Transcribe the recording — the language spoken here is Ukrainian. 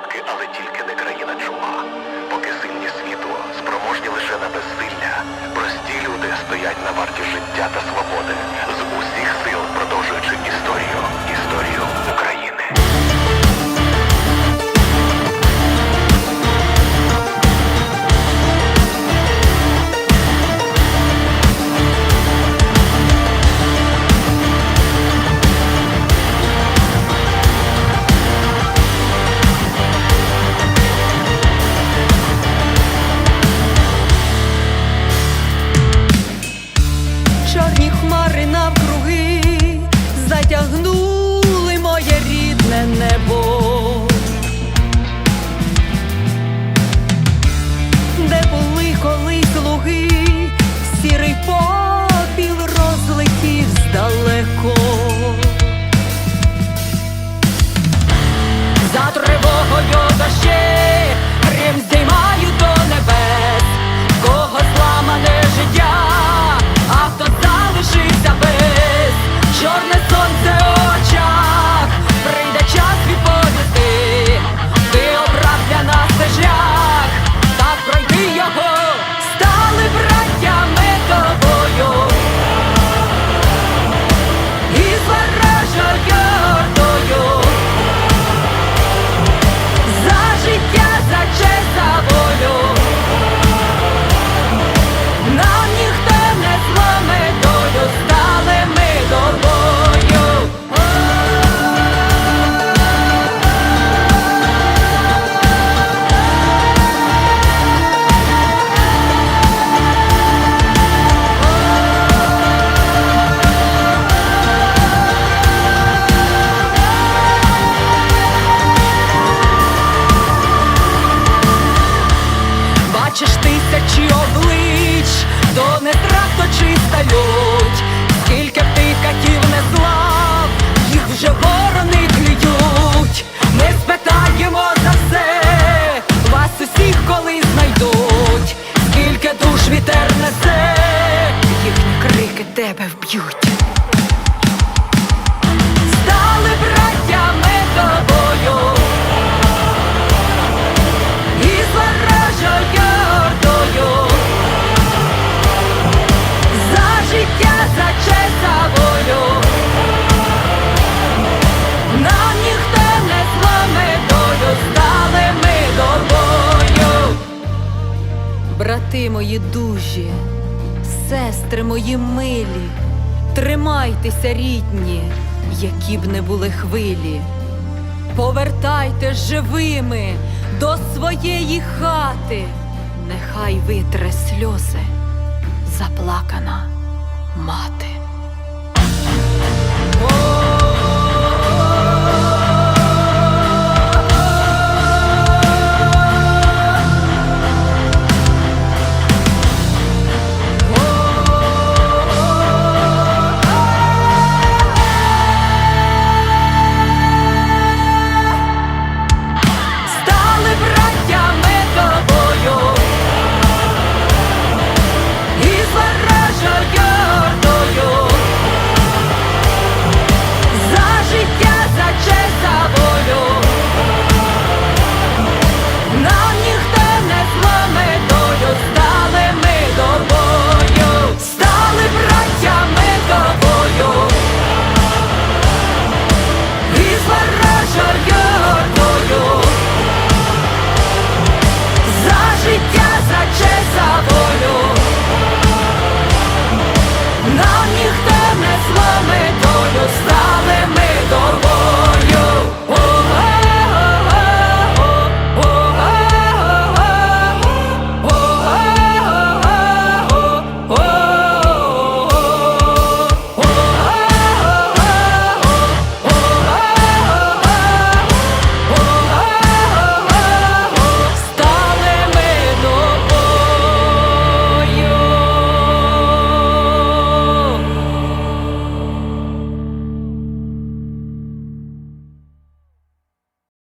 загадки, але тільки не країна чума. Поки сильні світу спроможні лише на безсилля. Прості люди стоять на варті життя та свободи. every day. мої дужі, сестри мої милі, тримайтеся, рідні, які б не були хвилі, повертайте живими до своєї хати, нехай витре сльози заплакана мати.